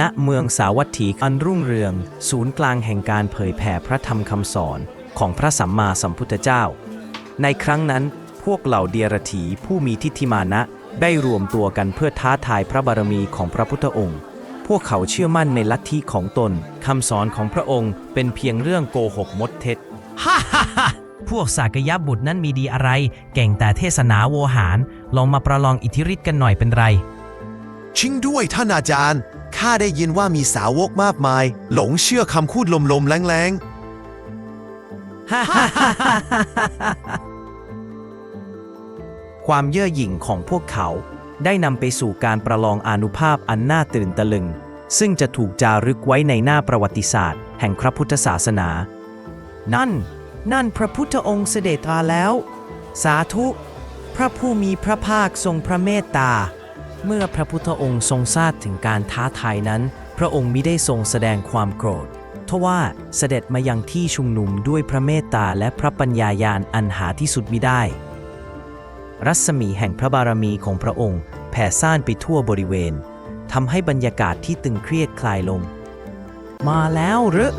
ณเมืองสาวัตถีอันรุ่งเรือง ศูนย์กลางแห่งการเผยแผ่พระธรรมคำสอนของพระสัมมาสัมพุทธเจ้า ในครั้งนั้นพวกเหล่าเดียรถีผู้มีทิฏฐิมานะ ได้รวมตัวกันเพื่อท้าทายพระบารมีของพระพุทธองค์ พวกเขาเชื่อมั่นในลัทธิของตนคำสอนของพระองค์เป็นเพียงเรื่องโกหกมดเท็จฮ่าฮ่าฮ่าพวกสากยบุตรนั้นมีดีอะไร เก่งแต่เทศนาโวหาร ลองมาประลองอิทธิฤทธิ์กันหน่อยเป็นไร ชิงด้วยท่านอาจารย์ ข้าได้ยินว่ามีสาวกมากมาย หลงเชื่อคำพูดลมๆแรงๆ ความเย่อหยิ่งของพวกเขาได้นำไปสู่การประลองอนุภาพอันน่าตื่นตะลึง ซึ่งจะถูกจารึกไว้ในหน้าประวัติศาสตร์ แห่งพระพุทธศาสนา นั่น นั่นพระพุทธองค์เสด็จมาแล้ว สาธุ พระผู้มีพระภาคทรงพระเมตตา เมื่อพระพุทธองค์ทรงทราบถึงการท้าทายนั้น พระองค์มิได้ทรงแสดงความโกรธ ทว่าเสด็จมายังที่ชุมนุมด้วยพระเมตตาและพระปัญญายาณอันหาที่สุดมิได้ รัศมีแห่งพระบารมีของพระองค์ แผ่ซ่านไปทั่วบริเวณทำให้บรรยากาศที่ตึงเครียดคลายลง มาแล้วหรือ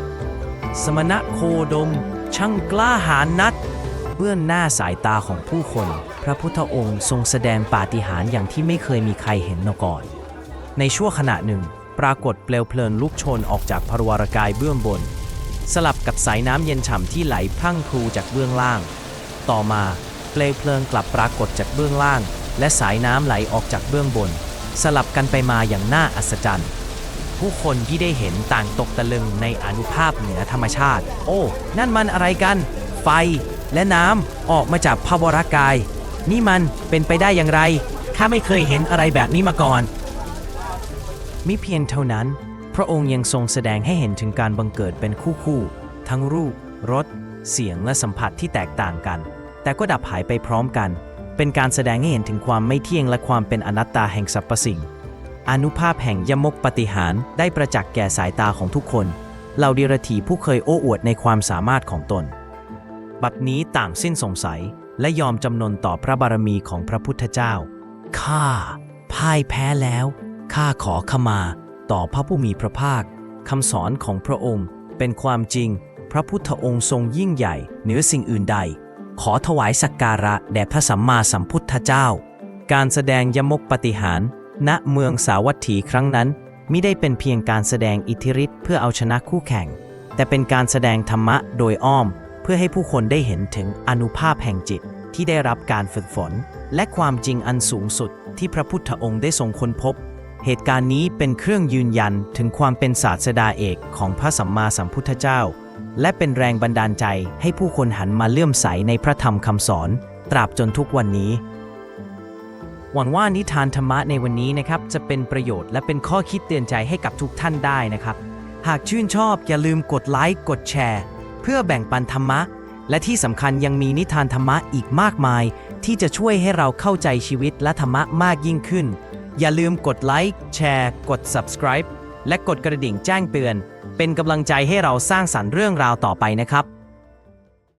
สมณะโคดม ช่างกล้าหาญนัก เบื้องหน้าสายตาของผู้คน พระพุทธองค์ทรงแสดงปาฏิหาริย์อย่างที่ไม่เคยมีใครเห็นมาก่อน ในชั่วขณะหนึ่ง ปรากฏเปลวเพลินลุกโชนออกจากพรวรกายเบื้องบน สลับกับสายน้ำเย็นฉ่ำที่ไหลพรั่งพรูจากเบื้องล่าง ต่อมาเปลวเพลิงกลับปรากฏจากเบื้องล่าง และสายน้ำไหลออกจากเบื้องบน สลับกันไปมาอย่างน่าอัศจรรย์ ผู้คนที่ได้เห็นต่างตกตะลึงในอนุภาพเหนือธรรมชาติ โอ้ นั่นมันอะไรกัน ไฟ และน้ำออกมาจากพระวรากาย นี่มันเป็นไปได้อย่างไร ข้าไม่เคยเห็นอะไรแบบนี้มาก่อน มิเพียงเท่านั้น พระองค์ยังทรงแสดงให้เห็นถึงการบังเกิดเป็นคู่คู่ ทั้งรูป รส เสียงและสัมผัสที่แตกต่างกัน แต่ก็ดับหายไปพร้อมกัน เป็นการแสดงให้เห็นถึงความไม่เที่ยงและความเป็นอนัตตาแห่งสรรพสิ่ง อนุภาพแห่งยมกปฏิหารได้ประจักษ์แก่สายตาของทุกคนเหล่าดีรถีผู้เคยโอ้อวดในความสามารถของตน บัดนี้ต่างสิ้นสงสัยและยอมจำนนต่อพระบารมีของพระพุทธเจ้า ข้าพ่ายแพ้แล้ว ข้าขอขมา ต่อพระผู้มีพระภาคคำสอนของพระองค์ เป็นความจริง พระพุทธองค์ทรงยิ่งใหญ่เหนือสิ่งอื่นใด ขอถวายสักการะแด่พระสัมมาสัมพุทธเจ้า การแสดงยมกปฏิหาร ณเมืองสาวัตถีครั้งนั้นมิได้เป็นเพียงการแสดงอิทธิฤทธิ์เพื่อเอาชนะคู่แข่ง แต่เป็นการแสดงธรรมะโดยอ้อม เพื่อให้ผู้คนได้เห็นถึงอนุภาพแห่งจิตที่ได้รับการฝึกฝน และความจริงอันสูงสุดที่พระพุทธองค์ได้ทรงค้นพบ เหตุการณ์นี้เป็นเครื่องยืนยันถึงความเป็นศาสดาเอกของพระสัมมาสัมพุทธเจ้า และเป็นแรงบันดาลใจให้ผู้คนหันมาเลื่อมใสในพระธรรมคำสอน ตราบจนทุกวันนี้หวังว่านิทานธรรมะในวันนี้นะครับจะเป็นประโยชน์และเป็นข้อคิดเตือนใจให้กับทุกท่านได้นะครับ หากชื่นชอบอย่าลืมกดไลค์กดแชร์ เพื่อแบ่งปันธรรมะ และที่สำคัญยังมีนิทานธรรมะอีกมากมาย ที่จะช่วยให้เราเข้าใจชีวิตและธรรมะมากยิ่งขึ้น อย่าลืมกดไลค์แชร์กด subscribe และกดกระดิ่งแจ้งเตือน เป็นกำลังใจให้เราสร้างสรรค์เรื่องราวต่อไปนะครับ